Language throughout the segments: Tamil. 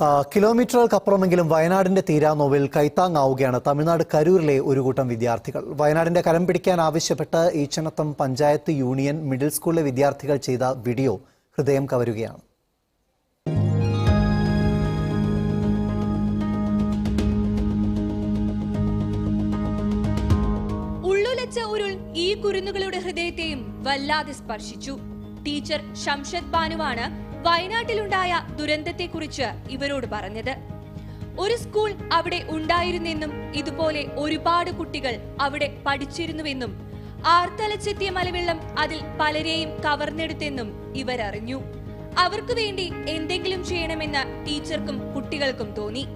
ആ, കിലോമീറ്ററുകൾക്കപ്പുറമെങ്കിലും വയനാടിന്റെ തീരാനോവിൽ കൈത്താങ്ങാവുകയാണ് തമിഴ്നാട് കരൂരിലെ ഒരു കൂട്ടം വിദ്യാർത്ഥികൾ. വയനാടിന്റെ കരം പിടിക്കാൻ ആവശ്യപ്പെട്ട് ഈച്ചനത്തം പഞ്ചായത്ത് യൂണിയൻ മിഡിൽ സ്കൂളിലെ വിദ്യാർത്ഥികൾ ചെയ്ത വീഡിയോ ഹൃദയം കവരുകയാണ്. ഉരുൾ ഈ കുരുന്നുകളുടെ ഹൃദയത്തെയും വല്ലാതെ സ്പർശിച്ചു. ടീച്ചർ ഷംഷദ് ബാനുവാണ് വയനാട്ടിലുണ്ടായ ദുരന്തത്തെക്കുറിച്ച് ഇവരോട് പറഞ്ഞത്. ഒരു സ്കൂൾ അവിടെ ഉണ്ടായിരുന്നെന്നും ഇതുപോലെ ഒരുപാട് കുട്ടികൾ അവിടെ പഠിച്ചിരുന്നുവെന്നും ആർത്തലച്ചെത്തിയ മലവെള്ളം അതിൽ പലരെയും കവർന്നെടുത്തെന്നും ഇവരറിഞ്ഞു. അവർക്കു വേണ്ടി എന്തെങ്കിലും ചെയ്യണമെന്ന് ടീച്ചർക്കും കുട്ടികൾക്കും തോന്നി.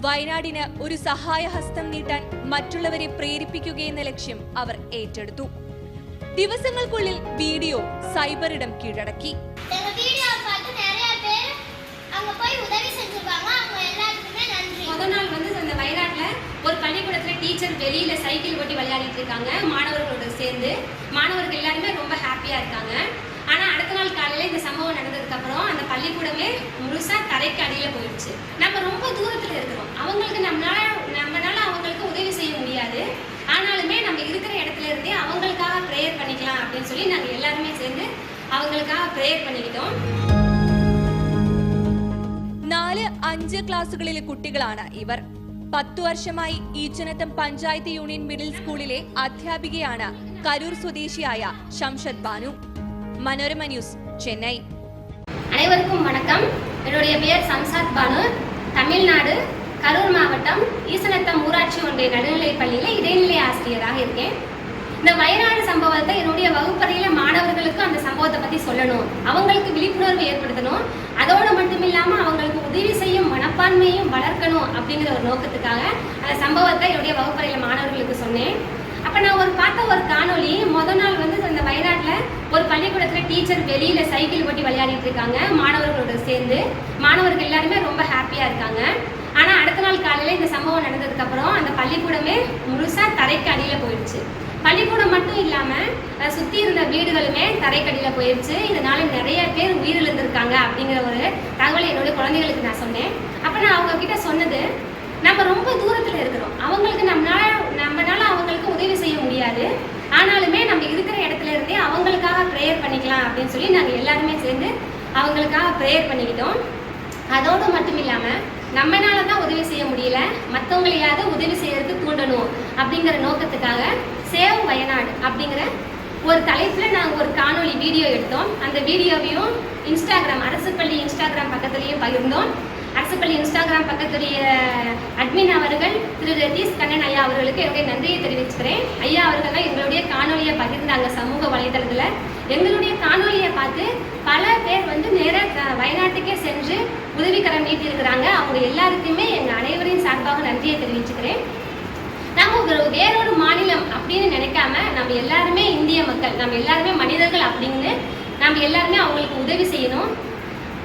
വയനാടിന് ഒരു സഹായഹസ്തം നീട്ടാൻ മറ്റുള്ളവരെ പ്രേരിപ്പിക്കുകയെന്ന ലക്ഷ്യം അവർ ഏറ്റെടുത്തു. ദിവസങ്ങൾക്കുള്ളിൽ വീഡിയോ സൈബറിടം കീഴടക്കി எங்க வீடியோ பார்த்து நிறைய பேர் அங்க போய் உதவி செஞ்சிருக்காங்க அவங்க எல்லாருக்குமே நன்றி முத நாள் வந்து அந்த வயநாட்டுல ஒரு பள்ளிக்கூடத்துல டீச்சர் வெளியில சைக்கிள் ஓட்டி விளையாடிட்டு இருக்காங்க மாணவர்களோட சேர்ந்து மாணவர்கள் எல்லாருமே ரொம்ப ஹாப்பியா இருக்காங்க ஆனா அடுத்த நாள் காலையில இந்த சம்பவம் நடந்ததுக்கு அப்புறம் அந்த பள்ளிக்கூடமே முழுசா தரைக்கு அடியில போயிடுச்சு நம்ம ரொம்ப தூரத்துல இருக்கிறோம் அவங்களுக்கு நம்மளால நம்மளால அப்படின்னு சொல்லி நாங்க எல்லாருமே சேர்ந்து அவங்களுக்காக ப்ரேயர் பண்ணிக்கிட்டோம் നാല് അഞ്ച് ക്ലാസ്സുകളിലെ കുട്ടികളാണ് ഇവർ പത്തു വർഷമായി ഈച്ചനത്തം പഞ്ചായത്ത് യൂണിയൻ മിഡിൽ സ്കൂളിലെ അധ്യാപികയാണ് കരൂർ സ്വദേശിയായ ഷംഷദ് ബാനു മനോരമ ന്യൂസ് ചെന്നൈ அனைவருக்கும் வணக்கம் என்னுடைய பெயர் சம்சாத் பானு தமிழ்நாடு கரூர் மாவட்டம் ஈசனத்தம் ஊராட்சி ஒன்றிய நடுநிலைப் பள்ளியில் இடைநிலை ஆசிரியராக இருக்கேன் இந்த வயநாடு சம்பவத்தை என்னுடைய வகுப்பறையில் மாணவர்களுக்கு அந்த சம்பவத்தை பற்றி சொல்லணும். அவங்களுக்கு விழிப்புணர்வு ஏற்படுத்தணும். அதோடு மட்டும் இல்லாமல் அவங்களுக்கு உதவி செய்யும் மனப்பான்மையும் வளர்க்கணும் அப்படிங்கிற ஒரு நோக்கத்துக்காக அந்த சம்பவத்தை என்னுடைய வகுப்பறையில் மாணவர்களுக்கு சொன்னேன். அப்போ நான் ஒரு பார்த்த ஒரு காணொளி முத நாள் வந்து அந்த வயநாட்டுல ஒரு பள்ளிக்கூடத்தில் டீச்சர் வெளியில சைக்கிள் ஓட்டி விளையாடிட்டு இருக்காங்க மாணவர்களோட சேர்ந்து. மாணவர்கள் எல்லாருமே ரொம்ப ஹாப்பியாக இருக்காங்க. ஆனால் அடுத்த நாள் காலையில் இந்த சம்பவம் நடந்ததுக்கு அப்புறம் அந்த பள்ளிக்கூடமே முழுசா தரைக்கு அடியில் போயிடுச்சு. பள்ளிக்கூடம் மட்டும் இல்லாமல் சுற்றி இருந்த வீடுகளுமே தரைக்கடியில் போயிடுச்சு இதனால நிறைய பேர் உயிரிழந்திருக்காங்க அப்படிங்கிற ஒரு தகவலை என்னுடைய குழந்தைகளுக்கு நான் சொன்னேன். அப்போ நான் அவங்க கிட்ட சொன்னது நம்ம ரொம்ப தூரத்தில் இருக்கிறோம். அவங்களுக்கு நம்மளால நம்மளால அவங்களுக்கு உதவி செய்ய முடியாது. ஆனாலுமே நம்ம இருக்கிற இடத்துல இருந்தே அவங்களுக்காக ப்ரேயர் பண்ணிக்கலாம் அப்படின்னு சொல்லி நாங்கள் எல்லாருமே சேர்ந்து அவங்களுக்காக ப்ரேயர் பண்ணிக்கிட்டோம். அதோடு மட்டும் இல்லாமல் நம்மனால தான் உதவி செய்ய முடியல. மற்றவங்களையாவது உதவி செய்யறதுக்கு தூண்டணும் அப்படிங்கிற நோக்கத்துக்காக வயநாடு அப்படிங்கிற ஒரு தலைப்பில் நாங்கள் ஒரு காணொலி வீடியோ எடுத்தோம். அந்த வீடியோவையும் இன்ஸ்டாகிராம் அரசு பள்ளி இன்ஸ்டாகிராம் பக்கத்துலேயும் பகிர்ந்தோம். அரசு பள்ளி இன்ஸ்டாகிராம் பக்கத்துடைய அட்மின் அவர்கள் திரு ரதீஷ் கண்ணன் ஐயா அவர்களுக்கு என்னுடைய நன்றியை தெரிவிச்சுக்கிறேன். ஐயா அவர்கள் தான் எங்களுடைய காணொலியை பகிர்ந்தாங்க சமூக வலைதளத்தில் எங்களுடைய காணொலியை பார்த்து பல பேர் வந்து நேராக வயநாட்டுக்கே சென்று உதவிக்கரம் நீட்டியிருக்கிறாங்க. அவங்க எல்லாருக்குமே எங்கள் அனைவரின் சார்பாக நன்றியை தெரிவிச்சுக்கிறேன். ஒரு வேறொரு மாநிலம் அப்படின்னு நினைக்காம நம்ம எல்லாருமே இந்திய மக்கள் நம்ம எல்லாருமே மனிதர்கள் அப்படின்னு நம்ம எல்லாருமே அவங்களுக்கு உதவி செய்யணும்.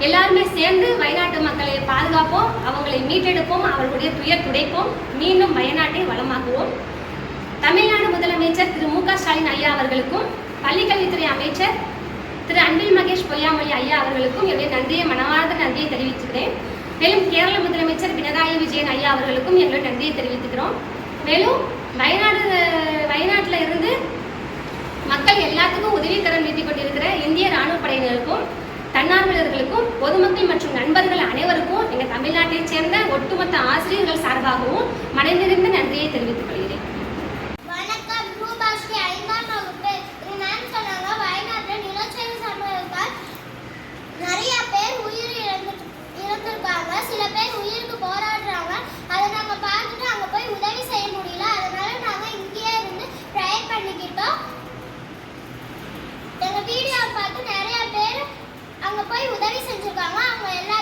எல்லாருமே சேர்ந்து வயநாட்டு மக்களை பாதுகாப்போம் அவங்களை மீட்டெடுப்போம் அவர்களுடைய துயர் துடைப்போம் மீண்டும் வயநாட்டை வளமாக்குவோம். தமிழ்நாடு முதலமைச்சர் திரு மு க ஸ்டாலின் ஐயா அவர்களுக்கும் பள்ளிக்கல்வித்துறை அமைச்சர் திரு அன்பில் மகேஷ் பொய்யாமொழி ஐயா அவர்களுக்கும் என்னுடைய நன்றியை மனமார்ந்த நன்றியை தெரிவிச்சுக்கிறேன். மேலும் கேரள முதலமைச்சர் பினராயி விஜயன் ஐயா அவர்களுக்கும் எங்களுடைய நன்றியை தெரிவித்துக்கிறோம். மேலும் வயநாடு வயநாட்டில் இருந்து மக்கள் எல்லாத்துக்கும் உதவிக்கரம் நீட்டிக் கொண்டிருக்கிற இந்திய ராணுவ படையினருக்கும் தன்னார்வலர்களுக்கும் பொதுமக்கள் மற்றும் நண்பர்கள் அனைவருக்கும் எங்கள் தமிழ்நாட்டைச் சேர்ந்த ஒட்டுமொத்த ஆசிரியர்கள் சார்பாகவும் மனநிறைந்த நன்றியை தெரிவித்துக் கொள்கிறேன். போய் உதவி செஞ்சுருக்காங்க. அவங்க எல்லாம்